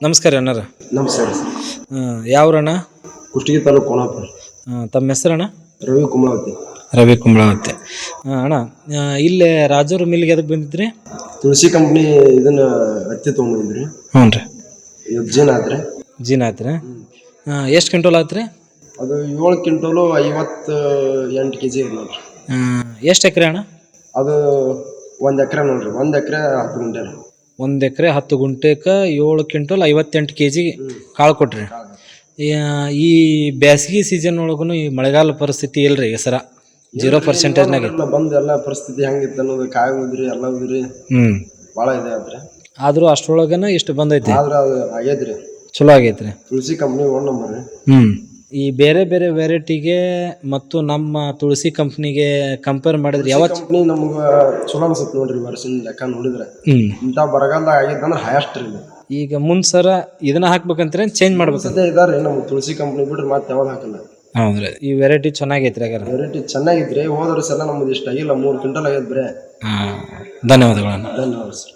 ನಮಸ್ಕಾರ ಅಣ್ಣರ ನಮಸ್ಕಾರ. ಯಾವ್ರಣ್ಣ? ಕುಷ್ಟಗಿ ತಾಲೂಕು ಕೋಣಾಪುರ. ತಮ್ಮ ಹೆಸರಣ್ಣ? ರವಿ ಕುಂಬಳಾವತಿ. ರವಿ ಕುಂಬಳಾವತಿ. ಅಣ್ಣ ಆ, ಇಲ್ಲೇ ರಾಜೂರು ಮಿಲ್ಗೆ ಅದಕ್ಕೆ ಬಂದಿದ್ರಿ? ತುಳಸಿ ಕಂಪ್ನಿ ಇದನ್ನ ಹತ್ತಿ ತೊಗೊಂಬಂದ್ರಿ ಹ್ಞೂ ರೀ. ಜೀನ್ ಆತ್ರಿ. ಜೀನ್ ಆತ್ರಿ? ಎಷ್ಟು ಕ್ವಿಂಟಲ್ ಆತ್ರಿ? ರೀ ಅದು ಏಳು ಕ್ವಿಂಟಲು ಐವತ್ತು ಎಂಟು ಕೆ ಜಿ ನೋಡ್ರಿ ಎಷ್ಟು ಎಕರೆ ಅಣ್ಣ? ಅದು ಒಂದು ಎಕರೆ ನೋಡ್ರಿ. ಒಂದು ಎಕರೆ ಹತ್ತು ಗಂಟೆ ರೀ ಒಂದು ಎಕರೆ ಹತ್ತು ಗುಂಟೆಕ್ಕೆ ಏಳು ಕ್ವಿಂಟಲ್ ಐವತ್ತೆಂಟು ಕೆ ಜಿ ಕಾಳು ಕೊಟ್ರಿ. ಈ- ಬ್ಯಾಸಗಿ ಸೀಸನ್ ಒಳಗೂ ಈ ಮಳೆಗಾಲ ಪರಿಸ್ಥಿತಿ ಇಲ್ರಿ ಹೆಸರ ಜೀರೋ ಪರ್ಸೆಂಟೇಜ್ನಾಗ ಬಂದು ಎಲ್ಲ ಪರಿಸ್ಥಿತಿ ಹೆಂಗಿತ್ತು ಅನ್ನೋದು ಕಾಯಿ ಹೋದ್ರಿ ಎಲ್ಲ ಹೋದ್ರಿ ಹ್ಞೂ ಭಾಳ ಇದೆ ಆದ್ರೆ. ಆದರೂ ಅಷ್ಟ್ರೊಳಗನ ಇಷ್ಟು ಬಂದೈತಿ. ಆದ್ರೆ ಅದು ಆಗೈತ್ರಿ. ಚಲೋ ಆಗೈತ್ರಿ. ತುಳಸಿ ಕಂಪ್ನಿ ಒನ್ ನಂಬರ್ ರೀ. ಹ್ಞೂ ಈ ಬೇರೆ ಬೇರೆ ವೆರೈಟಿಗೆ ಮತ್ತು ನಮ್ಮ ತುಳಸಿ ಕಂಪ್ನಿಗೆ ಕಂಪೇರ್ ಮಾಡಿದ್ರೆ ಯಾವ ಕಂಪ್ನಿ ನಮ್ಗೆ ಚಲೋ ಅನ್ಸುತ್ತೆ ನೋಡ್ರಿ ವರ್ಷಿನ ಲೆಕ್ಕ ನೋಡಿದ್ರೆ. ಹ್ಞೂ ಇಂಥ ಬರಗಾಲದಾಗ ಆಗೈತೆ ಹೈಯೆಸ್ಟ್ ರೀ ಈಗ ಮುಂದೆ ಸರ ಇದನ್ನ ಹಾಕ್ಬೇಕಂದ್ರೆ ಚೇಂಜ್ ಮಾಡ್ಬೇಕು ಸದ್ಯ ಇದಾರೆ ನಮ್ಮ ತುಳಸಿ ಕಂಪ್ನಿ ಬಿಟ್ರೆ ಮತ್ತೆ ಯಾವ್ದು ಹಾಕಲ್ಲ. ಹೌದ್ರಿ. ಈ ವೆರೈಟಿ ಚೆನ್ನಾಗೈತ್ರಿ ಹಾಗಾದ್ರೆ. ವೆರೈಟಿ ಚೆನ್ನಾಗಿದ್ರಿ ಹೋದ ವರ್ಷ ಎಲ್ಲ ನಮ್ದು ಇಷ್ಟ ಆಗಿಲ್ಲ. ಮೂರು ಕ್ವಿಂಟಲ್ ಆಗಿದ್ರೆ ಧನ್ಯವಾದಗಳನ್ನ. ಧನ್ಯವಾದ ಸರ್.